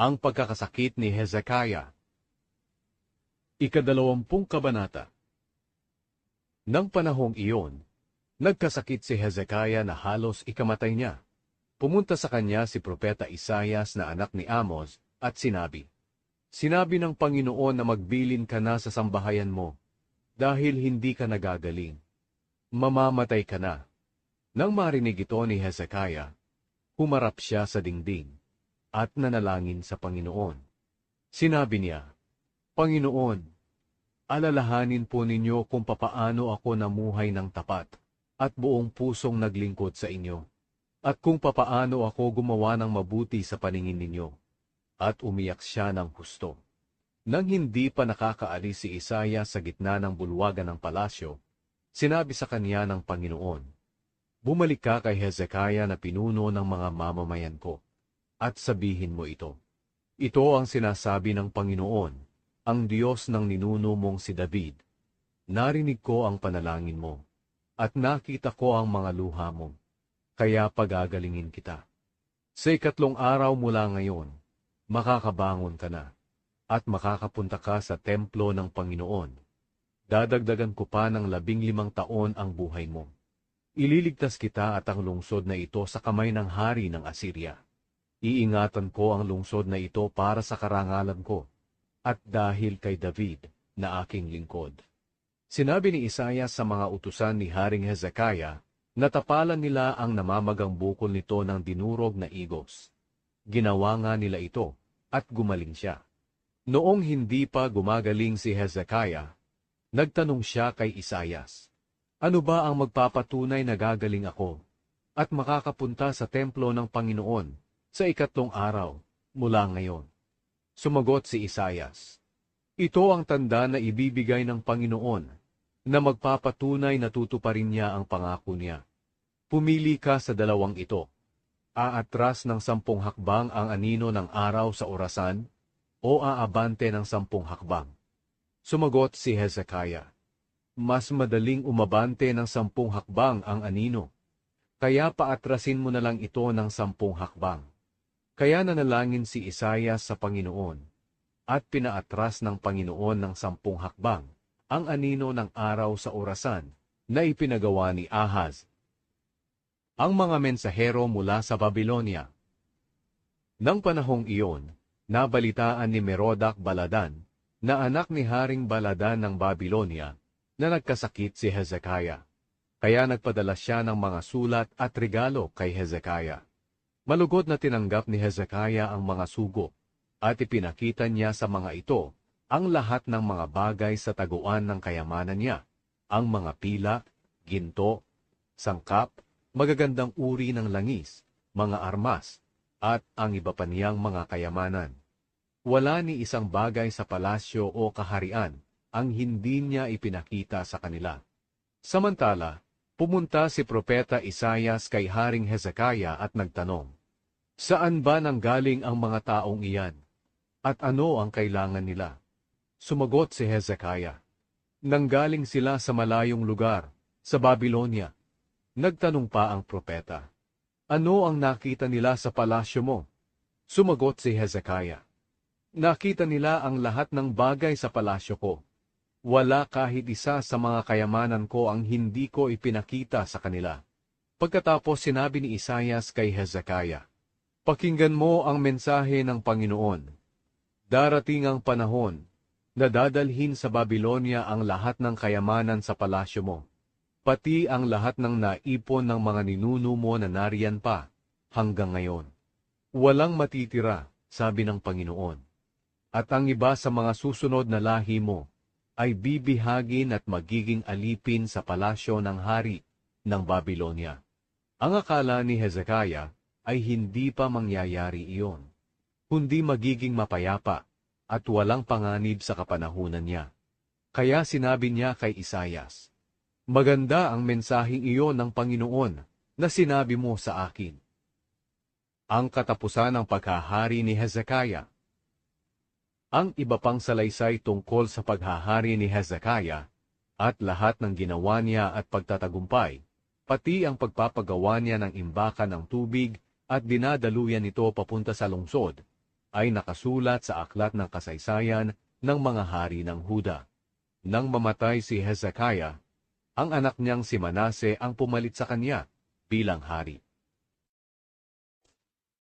Ang pagkakasakit ni Hezekiah Ikadalawampung Kabanata Nang panahong iyon, nagkasakit si Hezekiah na halos ikamatay niya. Pumunta sa kanya si Propeta Isayas na anak ni Amos at sinabi, Sinabi ng Panginoon na magbilin ka na sa sambahayan mo, dahil hindi ka nagagaling. Mamamatay ka na. Nang marinig ito ni Hezekiah, humarap siya sa dingding at nanalangin sa Panginoon. Sinabi niya, Panginoon, alalahanin po ninyo kung papaano ako namuhay ng tapat at buong pusong naglingkod sa inyo, at kung papaano ako gumawa ng mabuti sa paningin ninyo. At umiyak siya ng husto. Nang hindi pa nakakaalis si Isaya sa gitna ng bulwagan ng palasyo, sinabi sa kanya ng Panginoon, Bumalik ka kay Hezekiah na pinuno ng mga mamamayan ko, at sabihin mo ito. Ito ang sinasabi ng Panginoon, ang Diyos ng ninuno mong si David. Narinig ko ang panalangin mo, at nakita ko ang mga luha mo, kaya pagagalingin kita. Sa ikatlong araw mula ngayon, makakabangon ka na, at makakapunta ka sa templo ng Panginoon. Dadagdagan ko pa ng labing limang taon ang buhay mo. Ililigtas kita at ang lungsod na ito sa kamay ng hari ng Assyria. Iingatan ko ang lungsod na ito para sa karangalan ko, at dahil kay David na aking lingkod. Sinabi ni Isaiah sa mga utusan ni Haring Hezekiah, natapalan nila ang namamagang bukol nito ng dinurog na igos. Ginawa nga nila ito, at gumaling siya. Noong hindi pa gumagaling si Hezekiah, nagtanong siya kay Isayas, Ano ba ang magpapatunay na gagaling ako at makakapunta sa templo ng Panginoon sa ikatlong araw mula ngayon? Sumagot si Isayas, Ito ang tanda na ibibigay ng Panginoon na magpapatunay na tutuparin niya ang pangako niya. Pumili ka sa dalawang ito aatras ng sampung hakbang ang anino ng araw sa orasan, o aabante ng sampung hakbang? Sumagot si Hezekiah, Mas madaling umabante ng sampung hakbang ang anino, kaya paatrasin mo na lang ito ng sampung hakbang. Kaya nanalangin si Isaiah sa Panginoon, at pinaatras ng Panginoon ng sampung hakbang, ang anino ng araw sa orasan, na ipinagawa ni Ahaz, ang mga mensahero mula sa Babylonia. Nang panahong iyon, nabalitaan ni Merodak Baladan, na anak ni Haring Baladan ng Babylonia, na nagkasakit si Hezekiah. Kaya nagpadala siya ng mga sulat at regalo kay Hezekiah. Malugod na tinanggap ni Hezekiah ang mga sugo, at ipinakita niya sa mga ito ang lahat ng mga bagay sa taguan ng kayamanan niya, ang mga pila, ginto, sangkap, magagandang uri ng langis, mga armas, at ang iba pa niyang mga kayamanan. Wala ni isang bagay sa palasyo o kaharian ang hindi niya ipinakita sa kanila. Samantala, pumunta si Propeta Isayas kay Haring Hezekiah at nagtanong, Saan ba nanggaling ang mga taong iyan? At ano ang kailangan nila? Sumagot si Hezekiah, Nanggaling sila sa malayong lugar, sa Babylonia, Nagtanong pa ang propeta, Ano ang nakita nila sa palasyo mo? Sumagot si Hezekiah, Nakita nila ang lahat ng bagay sa palasyo ko. Wala kahit isa sa mga kayamanan ko ang hindi ko ipinakita sa kanila. Pagkatapos sinabi ni Isayas kay Hezekiah, Pakinggan mo ang mensahe ng Panginoon. Darating ang panahon na dadalhin sa Babylonia ang lahat ng kayamanan sa palasyo mo pati ang lahat ng naipon ng mga ninuno mo na nariyan pa hanggang ngayon. Walang matitira, sabi ng Panginoon. At ang iba sa mga susunod na lahi mo ay bibihagin at magiging alipin sa palasyo ng hari ng Babylonia. Ang akala ni Hezekiah ay hindi pa mangyayari iyon, kundi magiging mapayapa at walang panganib sa kapanahunan niya. Kaya sinabi niya kay Isayas, Maganda ang mensaheng iyon ng Panginoon na sinabi mo sa akin. Ang katapusan ng paghahari ni Hezekiah Ang iba pang salaysay tungkol sa paghahari ni Hezekiah at lahat ng ginawa niya at pagtatagumpay, pati ang pagpapagawa niya ng imbakan ng tubig at dinadaluyan ito papunta sa lungsod, ay nakasulat sa aklat ng kasaysayan ng mga hari ng Huda. Nang mamatay si Hezekiah, ang anak niyang si Manase ang pumalit sa kanya bilang hari.